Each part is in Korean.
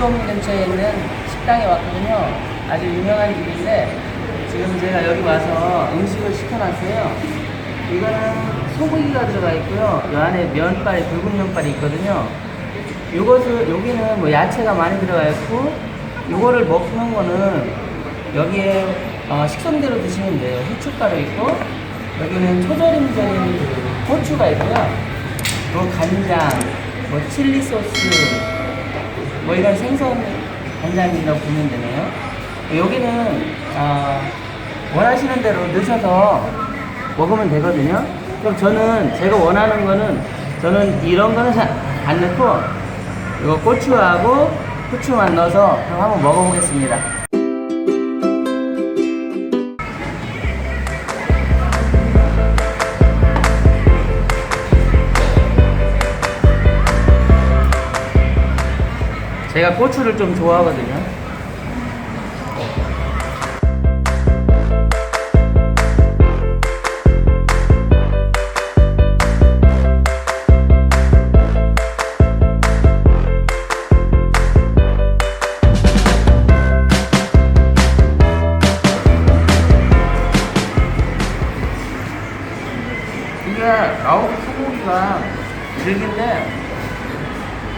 시홈 근처에 있는 식당에 왔거든요. 아주 유명한 집인데 지금 제가 여기 와서 음식을 시켜놨어요. 이거는 소고기가 들어가 있고요. 이 안에 면발이 붉은 면발이 있거든요. 요것을 여기는 뭐 야채가 많이 들어가 있고 요거를 먹는 거는 여기에 어, 식성대로 드시면 돼요. 후춧가루 있고 여기는 초절임절인 그 고추가 있고요. 뭐 간장, 뭐 칠리 소스, 뭐 이런 생선 간장이라고 보면 되네요. 여기는 아, 원하시는 대로 넣으셔서 먹으면 되거든요. 그럼 저는 제가 원하는 거는 저는 이런 거는 잘 안 넣고 이거 고추하고 후추만 넣어서 한번 먹어보겠습니다. 제가 고추를 좀 좋아하거든요. 이게 아홉 소고기가 질긴데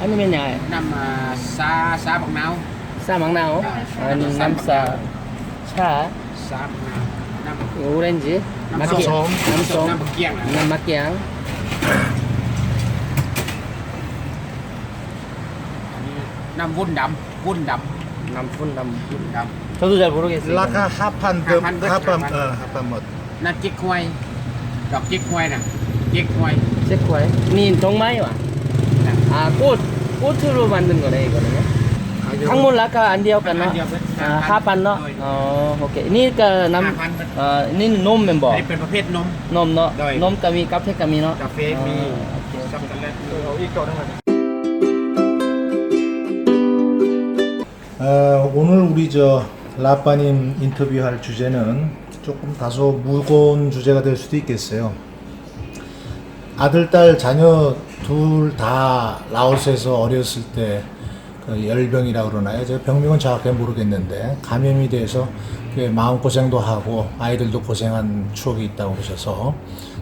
아니면 야, น้ำอ่าซาซาบักนาว 싸 막나오, 아니 남싸, 차, ซาบักนาวน้ำ 오렌지, 남som. 막기, น้ำส้ม 남som, น้ำบักเกี้ยงนะ 남막기양, อันนี้น้ำวุ้นดำวุ้นด 남푼 남. ำวุ้นด 저도 잘 모르겠어요.ราคาห้าพันเดิม 5,000 ห้าพัน 5,000 เออห้าพันหมด ำน้ำจิ๊กฮวยดอกจิ๊กฮวยน่ะจิ๊กฮวย 체코에. 니 동마이와. นะ 아, 꽃, 꽃으로 만든 거네, 이거는요. 강물 라카 안 디었겠나? 안 디었어요. 아, 하반너? 네. 어, 오케이. 니가 남, 5,000 어, 니는 놈 อัน 멤버. นี้เป็นประเภทนม 놈, 너, 네. 놈 까미, 카페 까미, 너. กาแฟมี 아, 오케이. ช็อกโกแลต เอาอีกตัวนึงเลย 어, 오늘 우리 저 라빠님 인터뷰할 주제는 조금 다소 무거운 주제가 될 수도 있겠어요. 아들, 딸, 자녀 둘 다 라오스에서 어렸을 때 그 열병이라고 그러나요? 제가 병명은 정확하게 모르겠는데 감염이 돼서 꽤 마음 고생도 하고 아이들도 고생한 추억이 있다고 그러셔서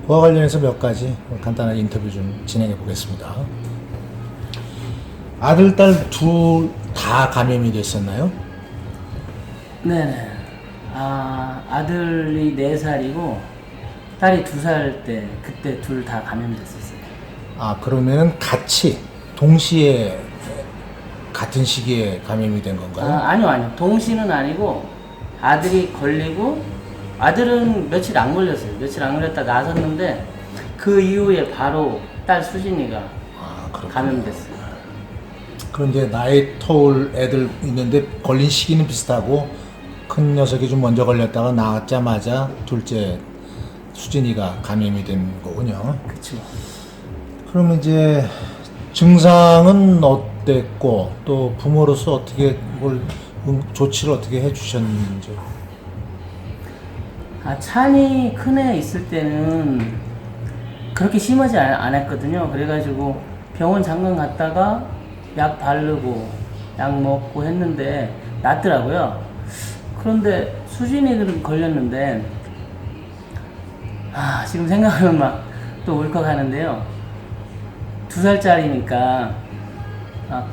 그와 관련해서 몇 가지 간단한 인터뷰 좀 진행해 보겠습니다. 아들, 딸 둘 다 감염이 됐었나요? 네네. 아, 아들이 4살이고, 딸이 2살 때, 그때 둘 다 감염됐었어요. 아, 그러면은 같이 동시에 같은 시기에 감염이 된 건가요? 아, 아니요, 아니요. 동시는 아니고 아들이 걸리고 아들은 며칠 안 걸렸어요. 며칠 안 걸렸다 나섰는데 그 이후에 바로 딸 수진이가 아, 그렇군요. 감염됐어요. 이제 나이 터울 애들 있는데 걸린 시기는 비슷하고 큰 녀석이 좀 먼저 걸렸다가 나왔자마자 둘째 수진이가 감염이 된 거군요. 그쵸. 그럼 이제 증상은 어땠고 또 부모로서 어떻게 뭘 응- 조치를 어떻게 해주셨는지 아, 찬이 큰 애 있을 때는 그렇게 심하지 않, 않았거든요. 그래가지고 병원 잠깐 갔다가 약 바르고 약 먹고 했는데 낫더라고요. 그런데 수진이들은 걸렸는데 아, 지금 생각하면 막 또 울컥하는데요. 두 살짜리니까 아,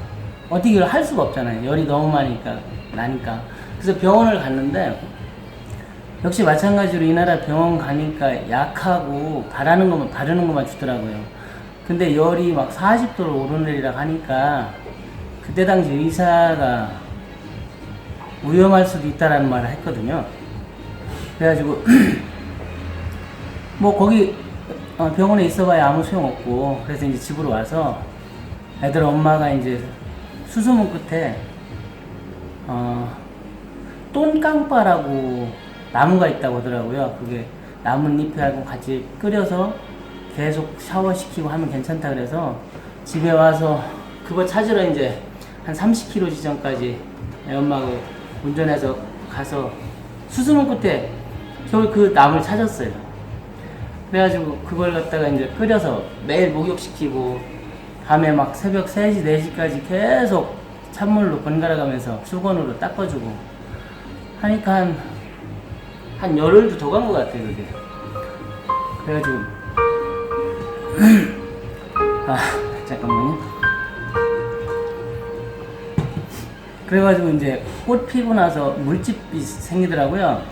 어떻게 할 수가 없잖아요. 열이 너무 많으니까 나니까. 그래서 병원을 갔는데 역시 마찬가지로 이 나라 병원 가니까 약하고 바라는 것만 바르는 것만 주더라고요. 근데 열이 막 40도로 오르내리라 하니까 그때 당시 의사가 위험할 수도 있다라는 말을 했거든요. 그래가지고 뭐 거기 어, 병원에 있어봐야 아무 소용 없고 그래서 이제 집으로 와서 애들 엄마가 이제 수소문 끝에 어, 똠깡바라고 나무가 있다고 하더라고요. 그게 나뭇잎하고 같이 끓여서 계속 샤워시키고 하면 괜찮다 그래서 집에 와서 그거 찾으러 이제 한 30km 지점까지 애 엄마가 운전해서 가서 수수문 끝에 겨울 그 나무를 찾았어요. 그래가지고 그걸 갖다가 이제 끓여서 매일 목욕시키고 밤에 막 새벽 3시, 4시까지 계속 찬물로 번갈아 가면서 수건으로 닦아주고 하니까 한, 한 열흘도 더 간 것 같아요, 그게. 그래가지고, 아, 잠깐만요. 그래가지고 이제 꽃 피고 나서 물집이 생기더라고요.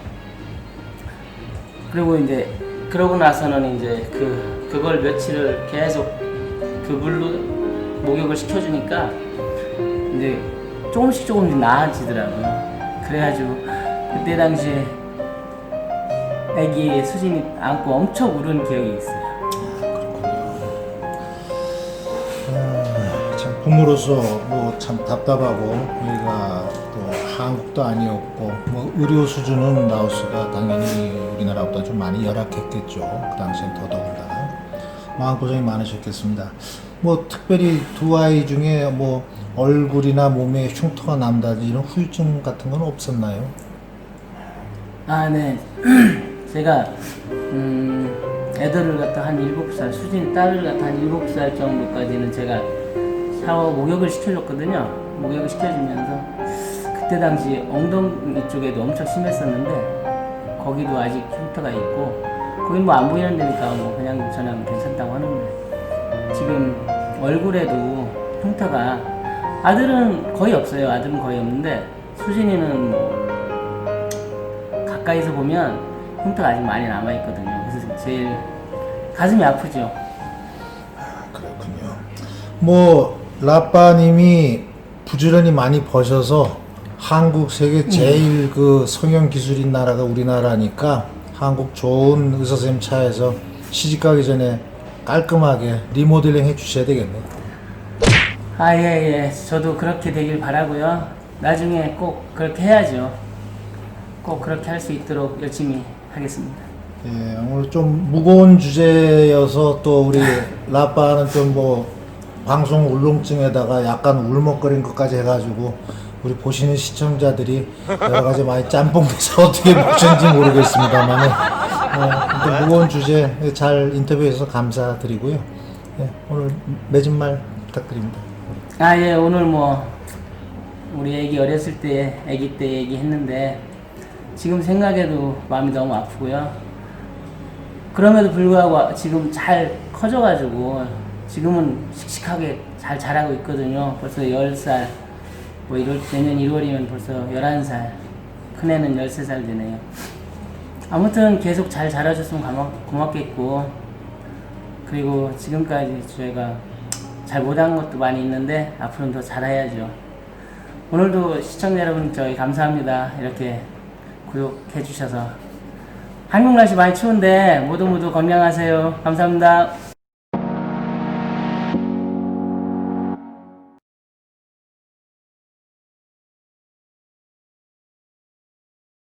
그리고 이제 그러고 나서는 이제 그 그걸 며칠을 계속 그 물로 목욕을 시켜주니까 이제 조금씩 조금씩 나아지더라고요. 그래가지고 그때 당시에 아기 수진이 안고 엄청 울은 기억이 있어요. 아, 참 부모로서 뭐 참 답답하고 우리가 또 한국도 아니었고 뭐 의료 수준은 라오스가 당연히 우리나라보다 좀 많이 열악했겠죠. 그 당시엔 더더군다나 마음 고생이 많으셨겠습니다. 뭐 특별히 두 아이 중에 뭐 얼굴이나 몸에 흉터가 남다든지 이런 후유증 같은 건 없었나요? 아, 네. 제가, 음, 애들을 갖다 한 7살, 수진 딸을 갖다 한 7살 정도까지는 제가 샤워 목욕을 시켜줬거든요. 목욕을 시켜주면서 그때 당시 엉덩이 쪽에도 엄청 심했었는데 거기도 아직 흉터가 있고 거긴 뭐 안 보이는 데니까 뭐 그냥 전하면 괜찮다고 하는데 지금 얼굴에도 흉터가 아들은 거의 없어요. 아들은 거의 없는데 수진이는 뭐 가까이서 보면 흉터가 아직 많이 남아 있거든요. 그래서 제일 가슴이 아프죠. 그렇군요. 뭐 라빠님이 부지런히 많이 버셔서 한국 세계 제일 그 성형 기술인 나라가 우리나라니까 한국 좋은 의사 선생님 차에서 시집 가기 전에 깔끔하게 리모델링 해 주셔야 되겠네요. 아, 예, 예. 저도 그렇게 되길 바라고요. 나중에 꼭 그렇게 해야죠. 꼭 그렇게 할 수 있도록 열심히 하겠습니다. 예, 오늘 좀 무거운 주제여서 또 우리 라빠는 좀 뭐 방송 울렁증에다가 약간 울먹거린 것까지 해가지고 우리 보시는 시청자들이 여러 가지 많이 짬뽕돼서 어떻게 보셨는지 모르겠습니다만 어, 무거운 주제 잘 인터뷰해서 감사드리고요. 예, 오늘 맺은 말 부탁드립니다. 아, 예, 오늘 뭐, 우리 애기 어렸을 때, 애기 때 얘기했는데, 지금 생각해도 마음이 너무 아프고요. 그럼에도 불구하고 지금 잘 커져가지고, 지금은 씩씩하게 잘 자라고 있거든요. 벌써 10살, 뭐 이럴, 내년 1월이면 벌써 11살, 큰애는 13살 되네요. 아무튼 계속 잘 자라줬으면 고맙, 고맙겠고, 그리고 지금까지 저희가 잘 못한 것도 많이 있는데 앞으로는 더 잘해야죠. 오늘도 시청자 여러분 저희 감사합니다. 이렇게 구독해 주셔서 한국 날씨 많이 추운데 모두 모두 건강하세요. 감사합니다.